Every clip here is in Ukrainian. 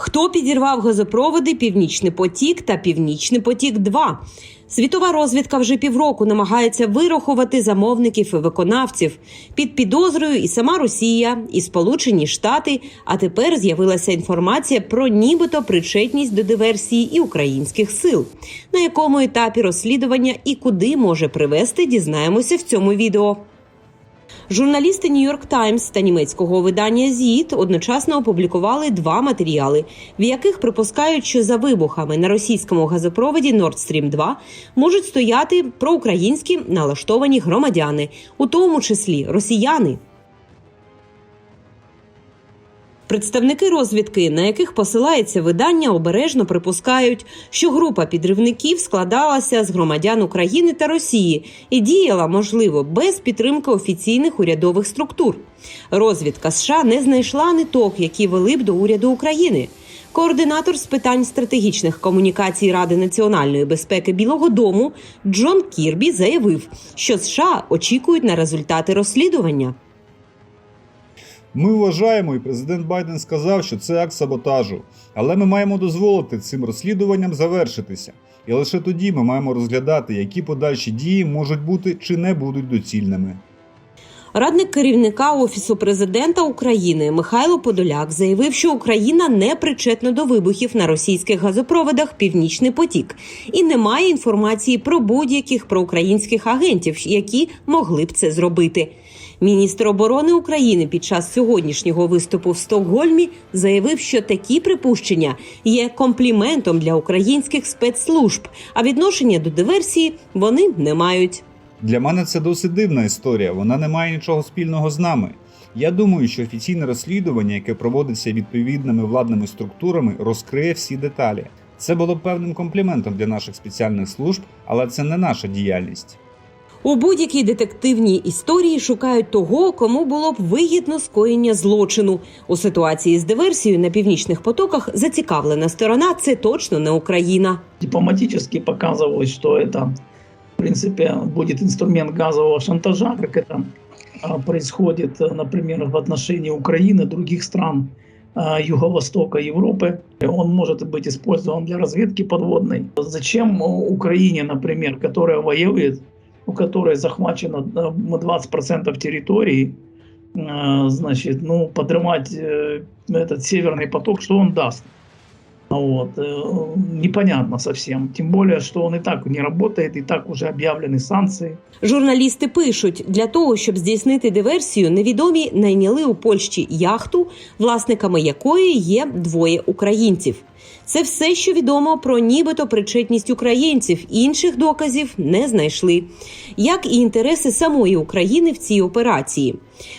Хто підірвав газопроводи Північний потік та Північний потік 2 Світова розвідка вже півроку намагається вирахувати замовників і виконавців під підозрою і сама Росія, і Сполучені Штати. А тепер з'явилася інформація про нібито причетність до диверсії і українських сил. На якому етапі розслідування і куди може привести, дізнаємося в цьому відео. Журналісти Нью-Йорк Таймс та німецького видання ЗІТ одночасно опублікували два матеріали, в яких припускають, що за вибухами на російському газопроводі Nord Stream 2 можуть стояти проукраїнські налаштовані громадяни, у тому числі росіяни. Представники розвідки, на яких посилається видання, обережно припускають, що група підривників складалася з громадян України та Росії і діяла, можливо, без підтримки офіційних урядових структур. Розвідка США не знайшла ниток, які вели б до уряду України. Координатор з питань стратегічних комунікацій Ради національної безпеки Білого Дому Джон Кірбі заявив, що США очікують на результати розслідування. Ми вважаємо, і президент Байден сказав, що це акт саботажу, але ми маємо дозволити цим розслідуванням завершитися. І лише тоді ми маємо розглядати, які подальші дії можуть бути чи не будуть доцільними. Радник керівника офісу президента України Михайло Подоляк заявив, що Україна не причетна до вибухів на російських газопроводах Північний потік і не має інформації про будь-яких проукраїнських агентів, які могли б це зробити. Міністр оборони України під час сьогоднішнього виступу в Стокгольмі заявив, що такі припущення є компліментом для українських спецслужб, а відношення до диверсії вони не мають. Для мене це досить дивна історія, вона не має нічого спільного з нами. Я думаю, що офіційне розслідування, яке проводиться відповідними владними структурами, розкриє всі деталі. Це було б певним компліментом для наших спеціальних служб, але це не наша діяльність. У будь-якій детективній історії шукають того, кому було б вигідно скоєння злочину. У ситуації з диверсією на північних потоках зацікавлена сторона це точно не Україна. дипломатически показывалось, что это, в принципе, будет инструмент газового шантажа, как это а, происходит, э, например, в отношении Украины, других стран а, Юго-Востока Европы. Он может быть использован для разведки подводной. Зачем Украине, например, которая воюет, у которой захвачено э, 20% территории, э, значит, ну, подрывать э, этот северный поток, что он даст? Вот. э, Непонятно совсем. Тем более, что он и так не работает, и так уже объявлены санкции. Журналісти пишуть, для того, щоб здійснити диверсію, невідомі найняли у Польщі яхту, власниками якої є двоє українців. Це все, що відомо про нібито причетність українців. Інших доказів не знайшли, як і інтереси самої України в цій операції.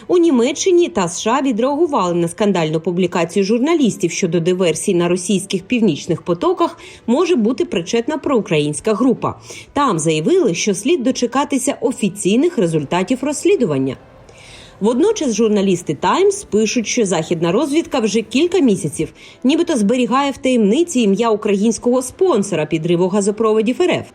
У Німеччині та США відреагували на скандальну публікацію журналістів щодо диверсій на російських північних потоках може бути причетна проукраїнська група. Там заявили, що слід дочекатися офіційних результатів розслідування. Водночас журналісти Таймс пишуть, що західна розвідка вже кілька місяців, нібито зберігає в таємниці ім'я українського спонсора підриву газопроводів РФ.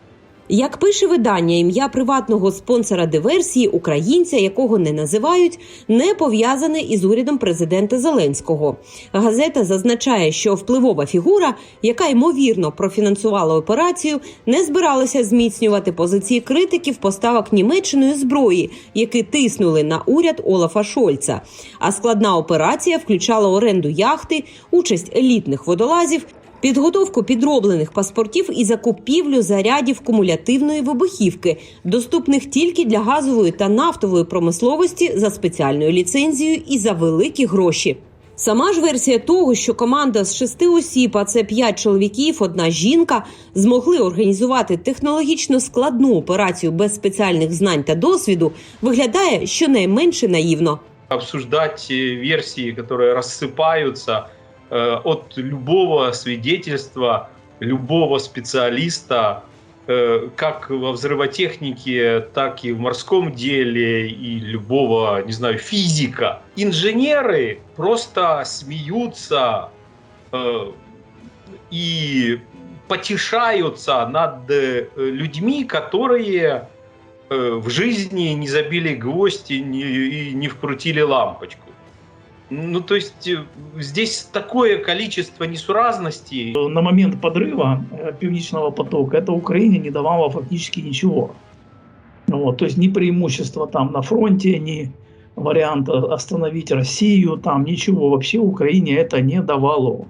Як пише видання, ім'я приватного спонсора диверсії, українця, якого не називають, не пов'язане із урядом президента Зеленського. Газета зазначає, що впливова фігура, яка ймовірно профінансувала операцію, не збиралася зміцнювати позиції критиків поставок Німеччиною зброї, які тиснули на уряд Олафа Шольца. А складна операція включала оренду яхти, участь елітних водолазів підготовку підроблених паспортів і закупівлю зарядів кумулятивної вибухівки, доступних тільки для газової та нафтової промисловості за спеціальною ліцензією і за великі гроші. Сама ж версія того, що команда з шести осіб, а це п'ять чоловіків, одна жінка, змогли організувати технологічно складну операцію без спеціальних знань та досвіду, виглядає щонайменше наївно. обсуждать э, версии, которые рассыпаются э, От любого свидетельства, любого специалиста, э, как во взрывотехнике, так и в морском деле, и любого, не знаю, физика. Инженеры просто смеются э, и потешаются над э, людьми, которые э, в жизни не забили гвоздь и не вкрутили лампочку. Ну, то есть э, здесь такое количество несуразностей. На момент подрыва э, Північного потока это Украине не давало фактически ничего. Вот, то есть ни преимущества там на фронте, ни варианта остановить Россию, там ничего вообще Украине это не давало.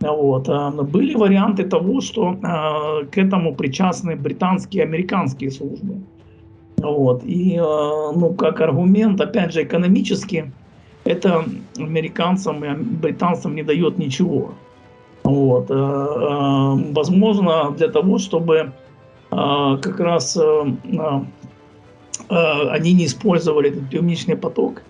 Вот. а Были варианты того, что э, к этому причастны британские и американские службы. Вот. И э, ну, как аргумент, опять же, экономически, это американцам и британцам не дает ничего. Вот. э, э, Возможно, для того, чтобы э, как раз они не использовали этот північний поток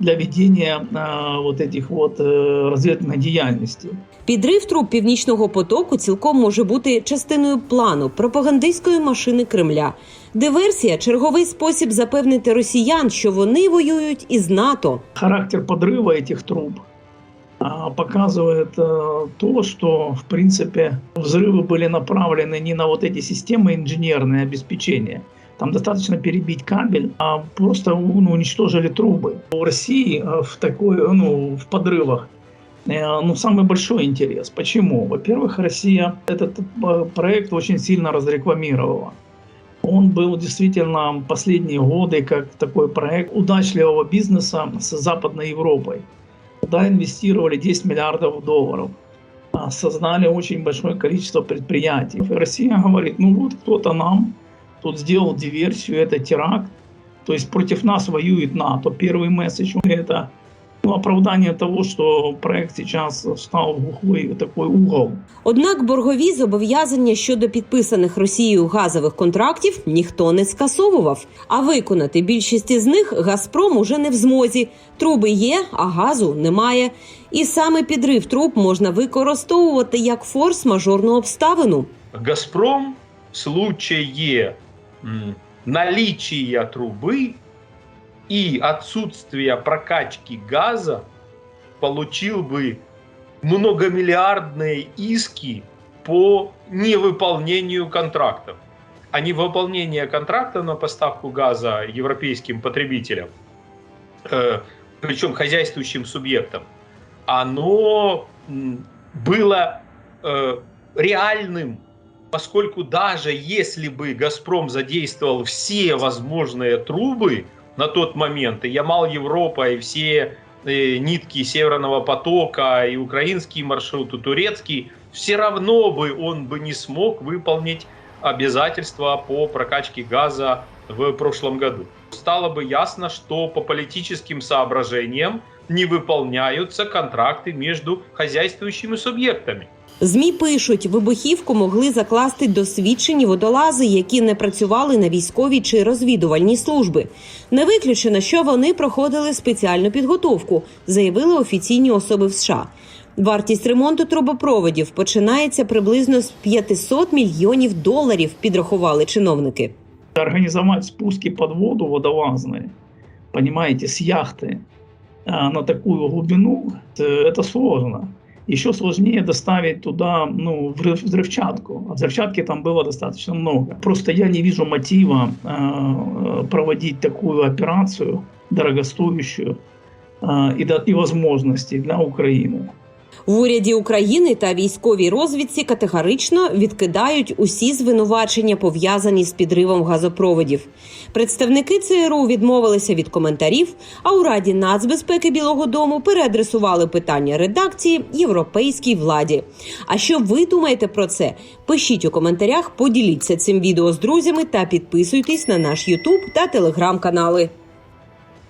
для ведения э, вот этих вот э, разведывательной деятельности. Підрив труб північного потоку цілком може бути частиною плану пропагандистської машини Кремля. Диверсія черговий спосіб запевнити росіян, що вони воюють із НАТО. Характер подрыва этих труб а, показывает э, то, что, в принципе, взрывы были направлены не на вот эти системы инженерные обеспечения. Там достаточно перебить кабель, а просто ну, уничтожили трубы. У России э, в такой, ну, в подрывах э, ну, самый большой интерес. Почему? Во-первых, Россия этот э, проект очень сильно разрекламировала. Он был действительно последние годы как такой проект удачливого бизнеса с Западной Европой. Туда инвестировали 10 миллиардов долларов. А, Создали очень большое количество предприятий. Россия говорит, ну вот кто-то нам тут сделал диверсию, это теракт. То есть против нас воюет НАТО. Первый месседж это ну, оправдание того, что проект сейчас встал в глухой такой угол. Однак боргові зобов'язання щодо підписаних Росією газових контрактів ніхто не скасовував. А виконати більшість із них Газпром уже не в змозі. Труби є, а газу немає. І саме підрив труб можна використовувати як форс-мажорну обставину. Газпром в случае м, наличия трубы и отсутствия прокачки газа получил бы многомиллиардные иски по невыполнению контрактов. А невыполнение контракта на поставку газа европейским потребителям, э, причем хозяйствующим субъектам, оно было э, реальным поскольку даже если бы «Газпром» задействовал все возможные трубы на тот момент, и Ямал Европа, и все э, нитки Северного потока, и украинский маршрут, и турецкий, все равно бы он бы не смог выполнить обязательства по прокачке газа в прошлом году. Стало бы ясно, что по политическим соображениям не выполняются контракты между хозяйствующими субъектами. Змі пишуть, вибухівку могли закласти досвідчені водолази, які не працювали на військовій чи розвідувальній служби. Не виключено, що вони проходили спеціальну підготовку, заявили офіційні особи в США. Вартість ремонту трубопроводів починається приблизно з 500 мільйонів доларів, підрахували чиновники. Организовать спуски под воду водолазные, понимаете, с яхты а, на такую глубину, э, это сложно. Еще сложнее доставить туда ну, взрыв- взрывчатку. А взрывчатки там было достаточно много. Просто я не вижу мотива э, проводить такую операцию дорогостоящую э, и, до- и возможностей для Украины. В уряді України та військовій розвідці категорично відкидають усі звинувачення, пов'язані з підривом газопроводів. Представники ЦРУ відмовилися від коментарів. А у Раді нацбезпеки Білого Дому переадресували питання редакції європейській владі. А що ви думаєте про це? Пишіть у коментарях, поділіться цим відео з друзями та підписуйтесь на наш Ютуб та телеграм канали.